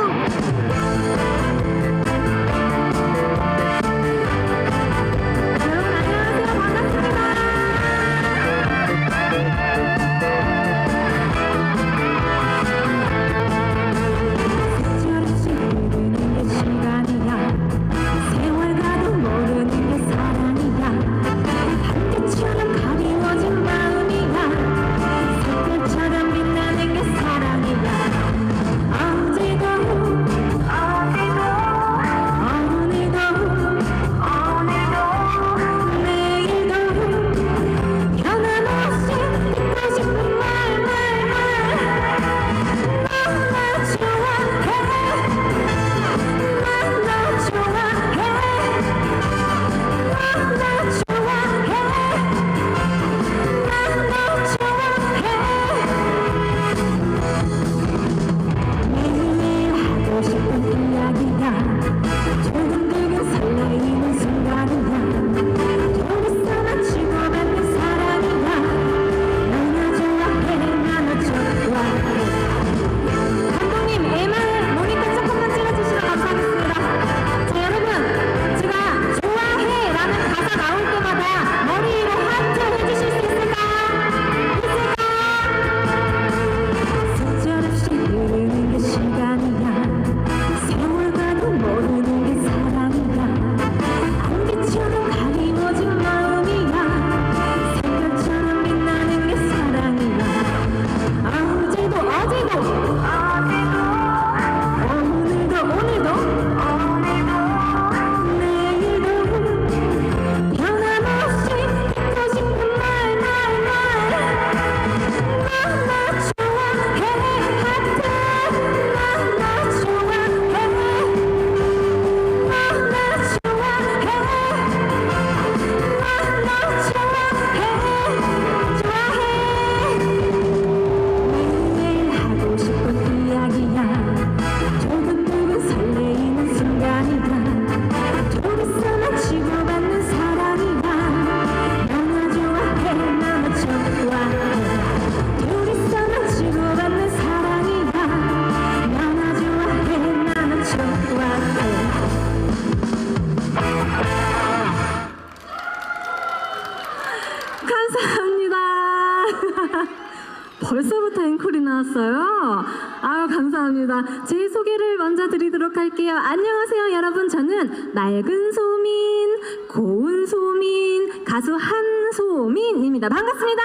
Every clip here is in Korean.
여 감사합니다. 제 소개를 먼저 드리도록 할게요. 안녕하세요, 여러분. 저는 맑은 소민, 고운 소민, 가수 한소민입니다. 반갑습니다.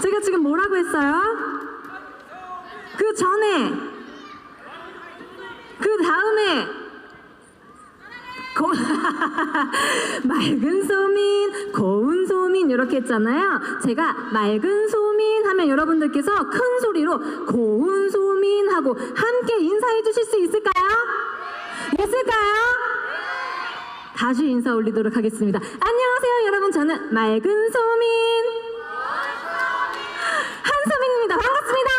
제가 지금 뭐라고 했어요? 그 전에, 그 다음에, 고... 맑은 소민, 고운 소민 이렇게 했잖아요. 제가 맑은 소민 하면 여러분들께서 큰 소리로 고운 소민 하고 함께 인사해 주실 수 있을까요? 있을까요? 다시 인사 올리도록 하겠습니다. 안녕하세요, 여러분. 저는 맑은 소민 한소민입니다. 반갑습니다.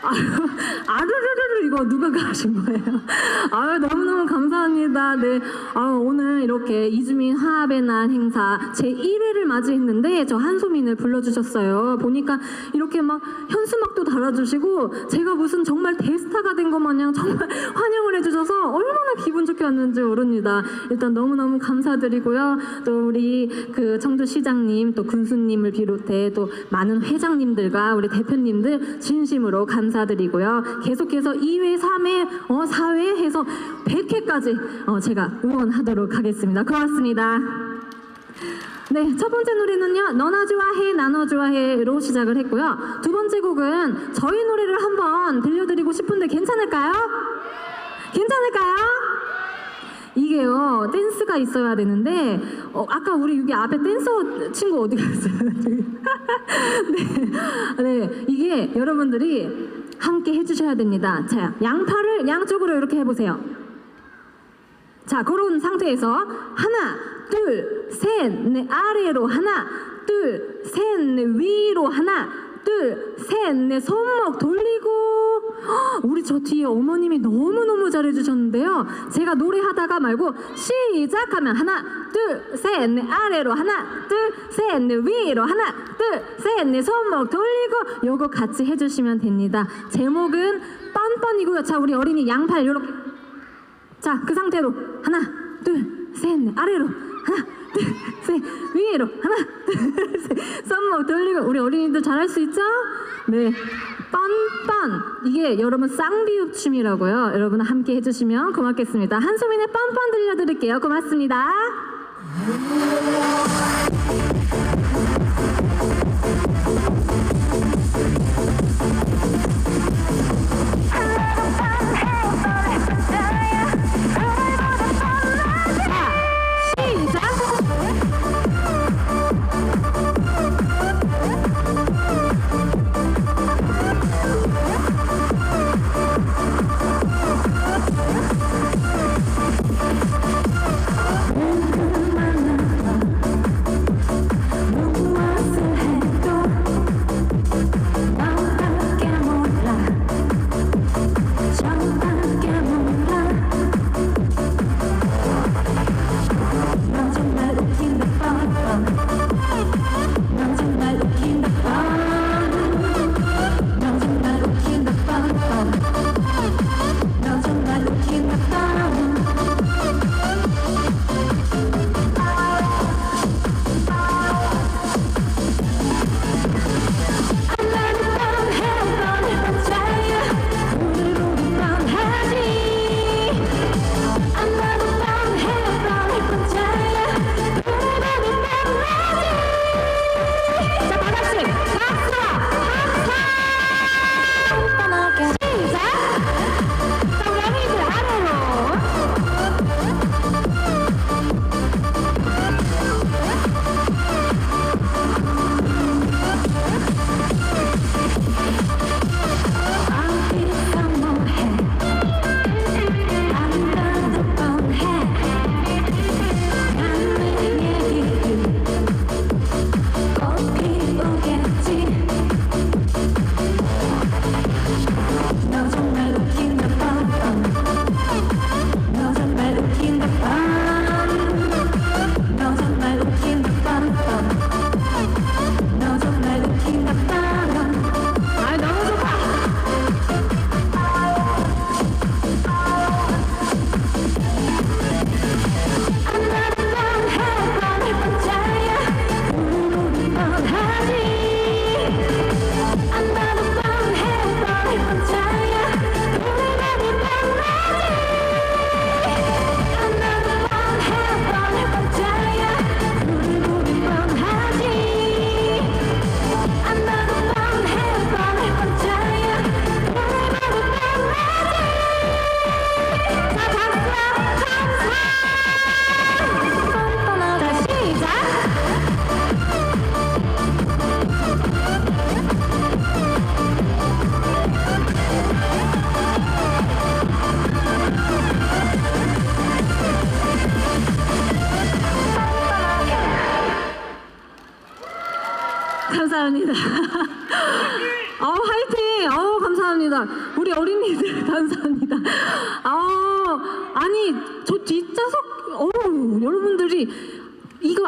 아르르르르 이거 누가 가신 거예요? 아유 너무너무 감사합니다. 네, 아 오늘 이렇게 이주민 화합의 날 행사 제 1회를 맞이했는데 저 한소민을 불러주셨어요. 보니까 이렇게 막 현수막도 달아주시고 제가 무슨 정말 대스타가 된 것 마냥 정말 환영을 해주셔서 얼마나 기분 좋게 왔는지 모릅니다. 일단 너무너무 감사드리고요. 또 우리 그 청주시장님 또 군수님을 비롯해 또 많은 회장님들과 우리 대표님들 진심으로 감사드리고요. 계속해서 2회, 3회, 어, 4회 해서 100회까지 어, 제가 응원하도록 하겠습니다. 고맙습니다. 네, 첫 번째 노래는요, 너나 좋아해, 나너 좋아해로 시작을 했고요. 두 번째 곡은 저희 노래를 한번 들려드리고 싶은데 괜찮을까요? 괜찮을까요? 이게요, 댄스가 있어야 되는데, 어, 아까 우리 여기 앞에 댄서 친구 어디 갔어요? 네, 네, 이게 여러분들이 함께 해주셔야 됩니다. 자, 양팔을 양쪽으로 이렇게 해보세요. 자, 그런 상태에서 하나, 둘, 셋, 넷 아래로 하나, 둘, 셋, 넷 위로 하나, 둘, 셋, 넷 손목 돌리고 헉, 우리 저 뒤에 어머님이 너무너무 잘해주셨는데요. 제가 노래하다가 말고 시작하면 하나, 둘, 셋, 넷 아래로 하나, 둘, 셋, 넷 위로 하나, 둘, 셋, 넷 손목 돌리고 요거 같이 해주시면 됩니다. 제목은 뻔뻔이고요. 자, 우리 어린이 양팔 요렇게 자, 그 상태로 하나, 둘, 셋, 넷 아래로 하나, 둘, 셋 위로 하나, 둘, 셋 손목 돌리고 우리 어린이들 잘할 수 있죠? 네. 뻔뻔 이게 여러분 쌍비읍 춤이라고요. 여러분 함께 해주시면 고맙겠습니다. 한소민의 뻔뻔 들려드릴게요. 고맙습니다.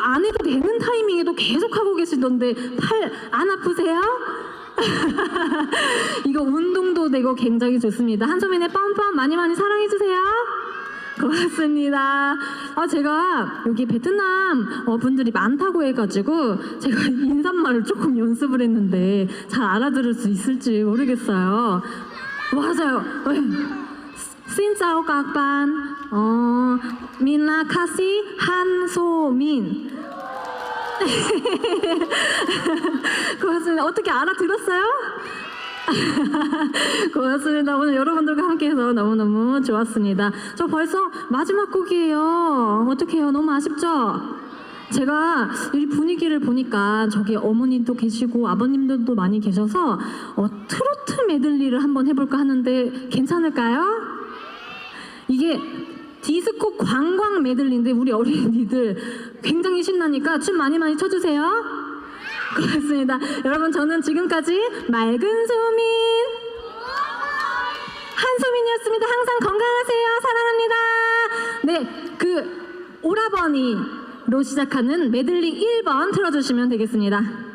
안 해도 되는 타이밍에도 계속 하고 계시던데 팔 안 아프세요? 이거 운동도 되고 굉장히 좋습니다. 한소민의 뻔뻔 많이 많이 사랑해 주세요. 고맙습니다. 아, 제가 여기 베트남 어, 분들이 많다고 해가지고 제가 인사말을 조금 연습을 했는데 잘 알아들을 수 있을지 모르겠어요. 맞아요. Các bạn. 어, 민나 카시 한소민. 고맙습니다. 어떻게 알아들었어요? 고맙습니다. 오늘 여러분들과 함께해서 너무너무 좋았습니다. 저 벌써 마지막 곡이에요. 어떡해요? 너무 아쉽죠? 제가 이 분위기를 보니까 저기 어머님도 계시고 아버님들도 많이 계셔서 어, 트로트 메들리를 한번 해볼까 하는데 괜찮을까요? 이게 디스코 관광 메들리인데 우리 어린이들 굉장히 신나니까 춤 많이 많이 춰주세요. 고맙습니다. 여러분 저는 지금까지 맑은 소민 한소민이었습니다. 항상 건강하세요. 사랑합니다. 네, 그 오라버니로 시작하는 메들리 1번 틀어주시면 되겠습니다.